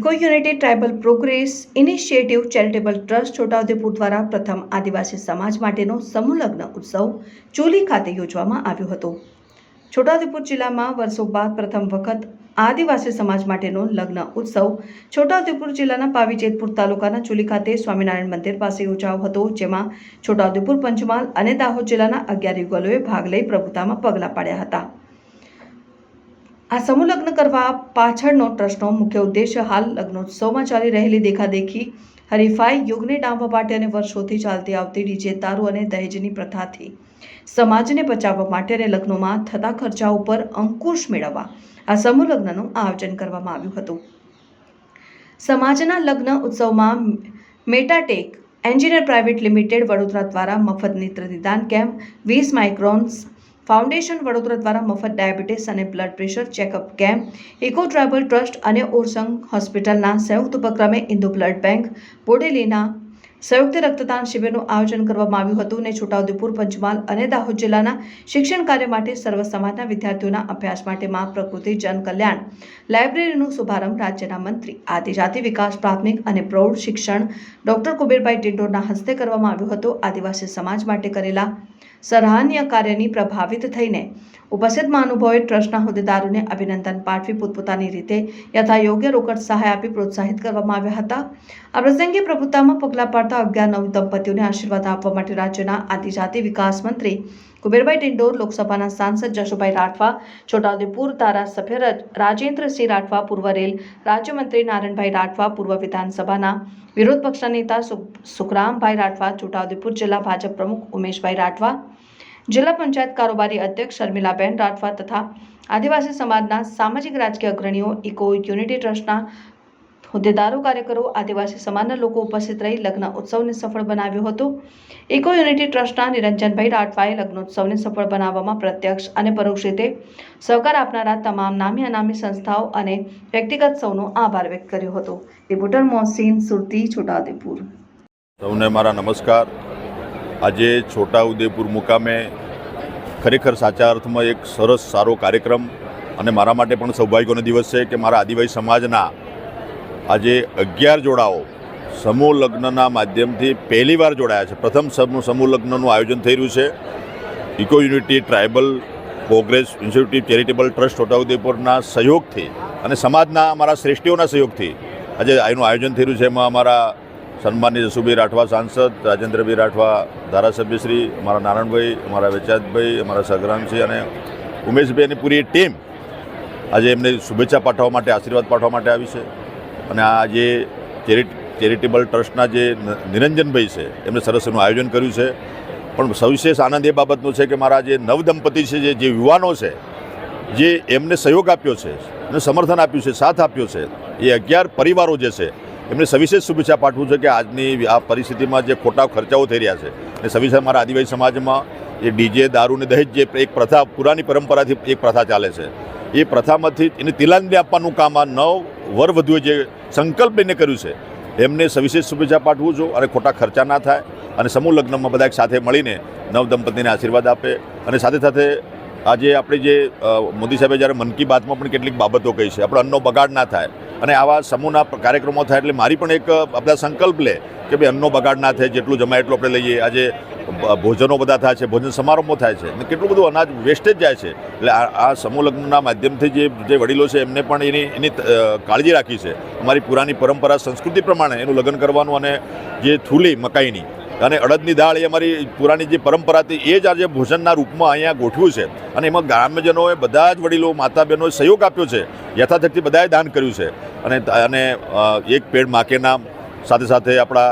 Eco unity tribal progress initiative charitable trust Chhotaudepur દ્વારા પ્રથમ આદિવાસી સમાજ માટેનો સમૂહલગ્ન ઉત્સવ ચોલી ખાતે યોજવામાં આવ્યો હતો. છોટાઉદેપુર જિલ્લામાં વર્ષો બાદ પ્રથમ વખત આદિવાસી સમાજ માટેનો લગ્ન ઉત્સવ છોટાઉદેપુર જિલ્લાના પાવીજેતપુર તાલુકાના ચુલી ખાતે સ્વામિનારાયણ મંદિર પાસે યોજાયો હતો, જેમાં છોટાઉદેપુર પંચમહાલ અને દાહોદ જિલ્લાના અગિયાર યુગલોએ ભાગ લઈ પ્રભુતામાં પગલાં પાડ્યા હતા. આ સમૂહ કરવા પાછળનો ટ્રસ્ટનો મુખ્ય ઉદ્દેશ્ય હાલ લગ્નોત્સવમાં ચાલી રહેલી દેખાદેખી હરીફાઈ યુગને ડામવા માટે અને વર્ષોથી ચાલતી આવતી ડીજે તારું અને દહેજની પ્રથાથી સમાજને બચાવવા માટે અને લગ્નોમાં થતા ખર્ચા ઉપર અંકુશ મેળવવા આ સમૂહ લગ્નનું આયોજન કરવામાં આવ્યું હતું. સમાજના લગ્ન ઉત્સવમાં Metatech engineer private limited Vadodara દ્વારા મફત નેત્ર નિદાન કેમ્પ, વીસ માઇક્રોન્સ ફાઉન્ડેશન વડોદરા દ્વારા મફત ડાયાબિટીસ અને blood pressure checkup camp, eco tribal trust અને ઓરસંગ હોસ્પિટલના સંયુક્ત ઉપક્રમે ઇન્દુ બ્લડ બેંક, બોડેલીના સંયુક્ત રક્તદાન શિબિરનું આયોજન કરવામાં આવ્યું હતું અને છોટાઉદેપુર, પંચમહાલ અને દાહોદ જિલ્લાના શિક્ષણ કાર્ય માટે સર્વ સમાજના વિદ્યાર્થીઓના અભ્યાસ માટે મા પ્રકૃતિ જન કલ્યાણ લાઇબ્રેરીનું શુભારંભ રાજ્યના મંત્રી, આદિજાતિ વિકાસ પ્રાથમિક અને પ્રૌઢ શિક્ષણ ડોક્ટર કુબેરભાઈ ટિંડોરના હસ્તે કરવામાં આવ્યો હતો. આદિવાસી સમાજ માટે કરેલા સરાહનીય કાર્યની પ્રભાવિત થઈને ઉપસ્થિત મહાનુભાવોએ ટ્રસ્ટના હોદ્દેદારોને અભિનંદન પાઠવી પોતપોતાની રીતે યથા યોગ્ય રોકડ સહાય આપી પ્રોત્સાહિત કરવામાં આવ્યા હતા. આ પ્રસંગે પ્રભુતામાં પગલાં પાડતા અગિયાર નવ દંપતીઓને આશીર્વાદ આપવા માટે રાજ્યના આદિજાતિ વિકાસ મંત્રી કુબેરભાઈ ડિંડોર લોકસભાના સાંસદ જશુભાઈ રાઠવા, છોટાઉદેપુર ધારાસભ્ય રાજેન્દ્રસિંહ રાઠવા પૂર્વ રેલ રાજ્યમંત્રી નારણભાઈ રાઠવા પૂર્વ વિધાનસભાના વિરોધ પક્ષના નેતા સુખરામભાઈ રાઠવા, છોટાઉદેપુર જિલ્લા ભાજપ પ્રમુખ ઉમેશભાઈ રાઠવા, જિલ્લા પંચાયત કારોબારી અધ્યક્ષ શર્મિલાબેન રાઠવા તથા આદિવાસી સમાજના સામાજિક રાજકીય અગ્રણીઓ ઇકો યુનિટી ટ્રસ્ટના હોદ્દેદારો, કાર્યકરો, આદિવાસી સમાજના લોકો ઉપસ્થિત રહી લગ્ન ઉત્સવને સફળ બનાવ્યો હતો. ઇકો યુનિટી ટ્રસ્ટના નિરંજનભાઈ રાઠવાએ લગ્નોત્સવને સફળ બનાવવામાં પ્રત્યક્ષ અને પરોક્ષ રીતે સહકાર આપનારા તમામ નામી અનામી સંસ્થાઓ અને વ્યક્તિગત સૌનો આભાર વ્યક્ત કર્યો હતો. રિપોર્ટર મોહસિન સુરતી, છોટાઉદેપુર. સૌને મારા નમસ્કાર. આજે છોટાઉદેપુર મુકામે ખરેખર સાચા અર્થમાં એક સરસ સારો કાર્યક્રમ અને મારા માટે પણ સૌભાગ્યનો દિવસ છે કે મારા આદિવાસી સમાજના આજે અગિયાર જોડાઓ સમૂહ લગ્નના માધ્યમથી પહેલીવાર જોડાયા છે. પ્રથમ સમૂહ લગ્નનું આયોજન થઈ રહ્યું છે. Eco unity tribal progress institute charitable trust છોટાઉદેપુરના સહયોગથી અને સમાજના અમારા શ્રેષ્ઠીઓના સહયોગથી આજે આનું આયોજન થઈ રહ્યું છે. એમાં અમારા સન્માનની જસુભાઈ રાઠવા સાંસદ, રાજેન્દ્રભાઈ રાઠવા ધારાસભ્યશ્રી, અમારા નારાયણભાઈ, અમારા વેચાતભાઈ, અમારા સગરામસિંહ અને ઉમેશભાઈની પૂરી ટીમ આજે એમને શુભેચ્છા પાઠવવા માટે, આશીર્વાદ પાઠવવા માટે આવી છે. અને આ જે ચેરિટેબલ ટ્રસ્ટના જે નિરંજનભાઈ છે એમણે સરસ એનું આયોજન કર્યું છે. પણ સવિશેષ આનંદ એ બાબતનો છે કે મારા જે નવદંપતિ છે, જે જે યુવાનો છે, જે એમને સહયોગ આપ્યો છે અને સમર્થન આપ્યું છે, સાથ આપ્યો છે, એ અગિયાર પરિવારો જે છે, એમને સવિશેષ શુભેચ્છા પાઠવું છે કે આજની આ પરિસ્થિતિમાં જે ખોટા ખર્ચાઓ થઈ રહ્યા છે અને સવિશેષ મારા આદિવાસી સમાજમાં એ ડીજે, દારૂ ને દહેજ જે એક પ્રથા, પુરાની પરંપરાથી એક પ્રથા ચાલે છે, એ પ્રથામાંથી એને તિલાંજલિ આપવાનું કામ આ નવ વર વધુએ જે સંકલ્પ લઈને કર્યું છે, એમને સવિશેષ શુભેચ્છા પાઠવું છું અને ખોટા ખર્ચા ના થાય અને સમૂહ લગ્નમાં બધા સાથે મળીને નવદંપતિને આશીર્વાદ આપે. અને સાથે સાથે આજે આપણે જે મોદી સાહેબે જ્યારે મન કી બાતમાં પણ કેટલીક બાબતો કહી છે, આપણે અન્નનો બગાડ ના થાય. અને આવા સમૂહના કાર્યક્રમો થાય એટલે મારી પણ એક આપણા સંકલ્પ લે કે ભાઈ અન્નનો બગાડ ના થાય, જેટલું જમાય એટલું આપણે લઈએ. આજે ભોજનો બધા થાય છે, ભોજન સમારંભો થાય છે. અને કેટલું બધું અનાજ વેસ્ટેજ જાય છે. એટલે આ આ સમૂહ લગ્નના માધ્યમથી જે જે વડીલો છે, એમને પણ એની એની કાળજી રાખી છે. અમારી પુરાની પરંપરા, સંસ્કૃતિ પ્રમાણે એનું લગ્ન કરવાનું અને જે થૂલી, મકાઈની અને અડદની દાળ એ અમારી પુરાની જે પરંપરા હતી, એ જ આજે ભોજનના રૂપમાં અહીંયા ગોઠવ્યું છે. અને એમાં ગ્રામ્યજનોએ બધા જ વડીલો માતા બહેનોએ સહયોગ આપ્યો છે. યથાશક્તિ બધાએ દાન કર્યું છે. અને અને એક પેડ માકે નામ સાથે સાથે આપણા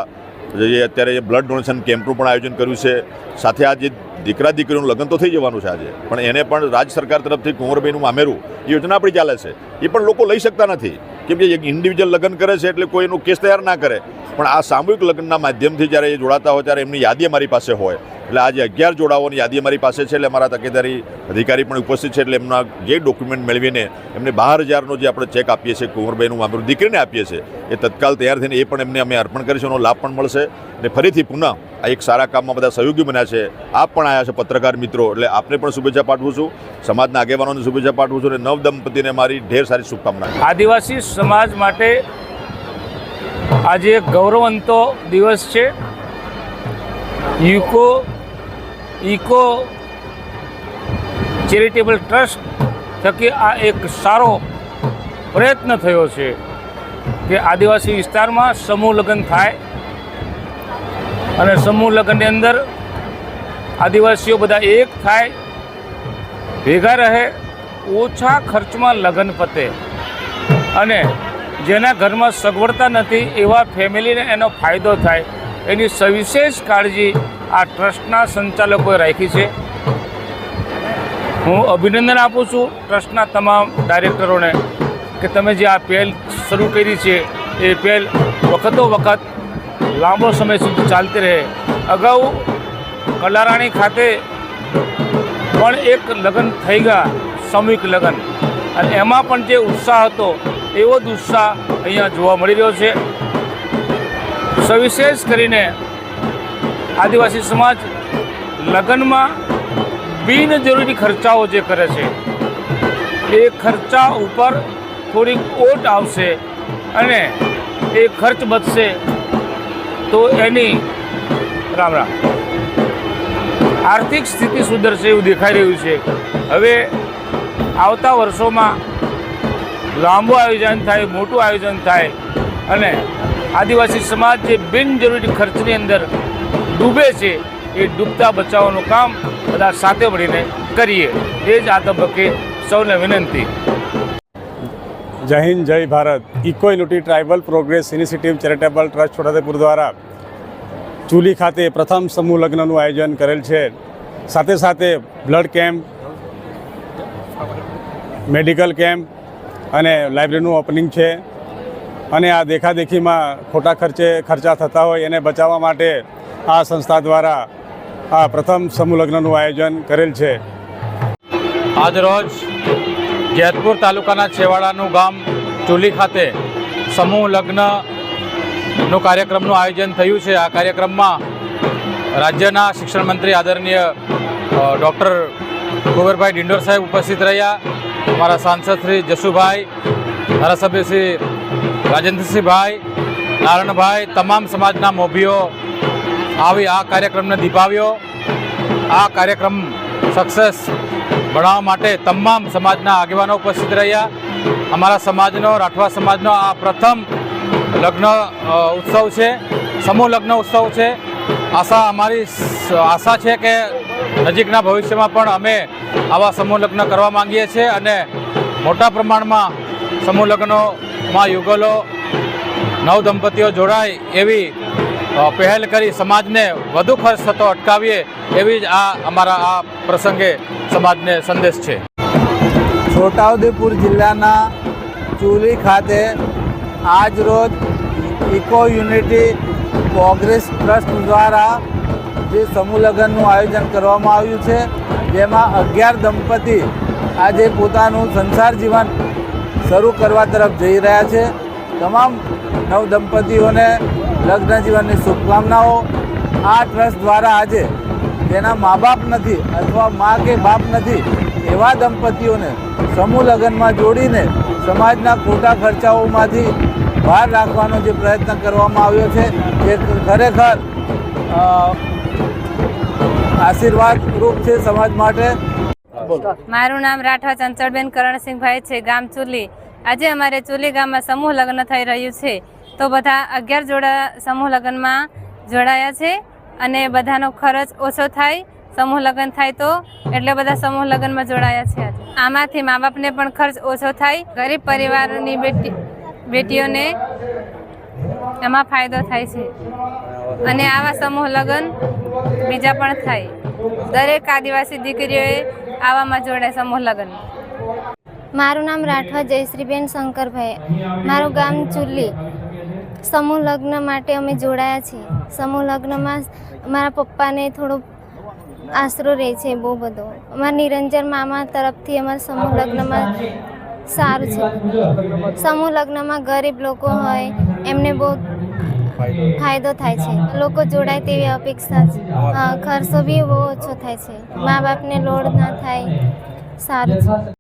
જે અત્યારે જે બ્લડ ડોનેશન કેમ્પનું પણ આયોજન કર્યું છે, સાથે આ જે દીકરા દીકરીનું લગ્ન તો થઈ જવાનું છે આજે. પણ એને પણ રાજ્ય સરકાર તરફથી કુંવરભાઈનું મામેરું યોજના આપણી ચાલે છે. એ પણ લોકો લઈ શકતા નથી. કેમ કે એક ઇન્ડિવિજ્યુઅલ લગ્ન કરે છે એટલે કોઈ એનું કેસ તૈયાર ના કરે. પણ આ સામૂહિક લગ્નના માધ્યમથી જ્યારે એ જોડાતા હોય ત્યારે એમની યાદી અમારી પાસે હોય. એટલે આજે અગિયાર જોડાઓની યાદી અમારી પાસે છે, એટલે અમારા તકેદારી અધિકારી પણ ઉપસ્થિત છે, એટલે એમના જે ડોક્યુમેન્ટ મેળવીને એમને બાર હજારનો જે આપણે ચેક આપીએ છીએ કુંવરભાઈનું અમારું દીકરીને આપીએ છીએ, એ તત્કાલ તૈયાર થઈને એ પણ એમને અમે અર્પણ કરીશું, એનો લાભ પણ મળશે. અને ફરીથી પુનઃ આ એક સારા કામમાં બધા સહયોગી બન્યા છે, આપ પણ આવ્યા છે પત્રકાર મિત્રો, એટલે આપને પણ શુભેચ્છા પાઠવું છું, સમાજના આગેવાનોને શુભેચ્છા પાઠવું છું, અને નવ દંપતીને મારી ઢેર સારી શુભકામના. આદિવાસી સમાજ માટે આજે ગૌરવંતો દિવસ છે. યુકો ઇકો ચેરિટેબલ ટ્રસ્ટ થકી આ એક સારો પ્રયત્ન થયો છે કે આદિવાસી વિસ્તારમાં સમૂહ લગ્ન થાય અને સમૂહ લગ્નની અંદર આદિવાસીઓ બધા એક થાય, ભેગા રહે, ઓછા ખર્ચમાં લગ્ન પતે અને જેના ઘરમાં સગવડતા નથી એવા ફેમિલીને એનો ફાયદો થાય. એની સવિશેષ કાળજી આ ટ્રસ્ટના સંચાલકોએ રાખી છે. હું અભિનંદન આપું છું ટ્રસ્ટના તમામ ડાયરેક્ટરોને કે તમે જે આ પહેલ શરૂ કરી છે, એ પહેલ વખતો વખત લાંબો સમય સુધી ચાલતી રહે. અગાઉ કલારાણી ખાતે પણ એક લગ્ન થઈ ગયા, સામૂહિક લગ્ન. અને એમાં પણ જે ઉત્સાહ હતો, એવો જ ઉત્સાહ અહીંયા જોવા મળી રહ્યો છે. સવિશેષ કરીને આદિવાસી સમાજ લગ્નમાં બિનજરૂરી ખર્ચાઓ જે કરે છે, એ ખર્ચા ઉપર થોડીક ઓટ આવશે અને એ ખર્ચ બચશે તો એની રામ રામ. આર્થિક સ્થિતિ સુધરશે એવું દેખાઈ રહ્યું છે. હવે આવતા વર્ષોમાં લાંબુ આયોજન થાય, મોટું આયોજન થાય અને આદિવાસી સમાજ જે બિનજરૂરી ખર્ચની અંદર ડૂબે છે એ ડૂબતા બચાવવાનું કામ બધા સાથે મળીને કરીએ. એ જ આ તબક્કે સૌને વિનંતી. Jai Hind, Jai Bharat. Eco unity tribal progress initiative charitable trust Chhotaudepur દ્વારા ચૂલી ખાતે પ્રથમ સમૂહ લગ્નનું આયોજન કરેલ છે. સાથે સાથે બ્લડ કેમ્પ, મેડિકલ કેમ્પ અને લાઇબ્રેરીનું ઓપનિંગ છે. અને આ દેખાદેખીમાં ખોટા ખર્ચે ખર્ચા થતા હોય એને બચાવવા માટે આ સંસ્થા દ્વારા આ પ્રથમ સમૂહ લગ્નનું આયોજન કરેલ છે. આજરોજ જેતપુર તાલુકાના છેવાડાનું ગામ ચુલી ખાતે સમૂહ લગ્નનું કાર્યક્રમનું આયોજન થયું છે. આ કાર્યક્રમમાં રાજ્યના શિક્ષણ મંત્રી આદરણીય ડૉક્ટર કુંવરભાઈ ડિંડોર સાહેબ ઉપસ્થિત રહ્યા. અમારા સાંસદ શ્રી જશુભાઈ ધારાસભ્ય શ્રી રાજેન્દ્રસિંહભાઈ નારણભાઈ તમામ સમાજના મોભીઓ આવી આ કાર્યક્રમને દીપાવ્યો આ કાર્યક્રમ સક્સેસ બનાવવા માટે તમામ સમાજના આગેવાનો ઉપસ્થિત રહ્યા. અમારા સમાજનો, રાઠવા સમાજનો આ પ્રથમ લગ્ન ઉત્સવ છે. સમૂહ લગ્ન ઉત્સવ છે. આશા અમારી આશા છે કે નજીકના ભવિષ્યમાં પણ અમે આવા સમૂહ લગ્ન કરવા માંગીએ છીએ અને મોટા પ્રમાણમાં સમૂહ લગ્નોમાં યુગલો, નવ દંપતીઓ જોડાય એવી પહેલ કરી સમાજને વધુ ખર્ચ થતો અટકાવીએ એવી જ આ અમારા આ પ્રસંગે સમાજને સંદેશ છે. છોટાઉદેપુર જિલ્લાના ચુલી ખાતે આજ રોજ ઇકો યુનિટી પ્રોગ્રેસ ટ્રસ્ટ દ્વારા જે સમૂહ લગ્નનું આયોજન કરવામાં આવ્યું છે, જેમાં અગિયાર દંપતી આજે પોતાનું સંસાર જીવન શરૂ કરવા તરફ જઈ રહ્યા છે. તમામ નવ દંપતીઓને લગ્ન જીવનની શુભકામનાઓ આ ટ્રસ્ટ દ્વારા આજે જેના મા બાપ નથી અથવા મા કે બાપ નથી એવા દંપતીઓને સમૂહ લગ્નમાં જોડીને સમાજના ખોટા ખર્ચાઓમાંથી બહાર રાખવાનો જે પ્રયત્ન કરવામાં આવ્યો છે, જે ખરેખર આશીર્વાદ રૂપ છે સમાજ માટે. મારું નામ રાઠવા ચંચળબેન કરણસિંહભાઈ છે, ગામ ચુલી. આજે અમારે ચુલી ગામમાં સમૂહ લગ્ન થઈ રહ્યું છે. તો બધા અગિયાર જોડા સમૂહ લગ્નમાં જોડાયા છે અને બધાનો ખર્ચ ઓછો થાય, સમૂહ લગ્ન થાય તો એટલે બધા સમૂહ લગ્નમાં જોડાયા છે આમાંથી મા બાપને પણ ખર્ચ ઓછો થાય, ગરીબ પરિવારની બેટી, બેટીઓને એમાં ફાયદો થાય છે. અને આવા સમૂહ લગ્ન બીજા પણ થાય. દરેક આદિવાસી દીકરીઓએ આવામાં જોડાય સમૂહ લગ્ન. મારું નામ રાઠવા જયશ્રીબેન શંકરભાઈ. મારું ગામ ચુલ્લી. સમૂહ લગ્ન માટે અમે જોડાયા છીએ. સમૂહ લગ્નમાં મારા પપ્પાને થોડો આશરો રહે છે બહુ બધો. અમારા નિરંજન મામા તરફથી અમારા સમૂહ લગ્નમાં સારું છે. સમૂહ લગ્નમાં ગરીબ લોકો હોય, એમને બહુ ફાયદો થાય છે. લોકો જોડાય તેવી અપેક્ષા છે. ખર્ચો બી બહુ ઓછો થાય છે. મા બાપને લોડ ના થાય. સારું છે.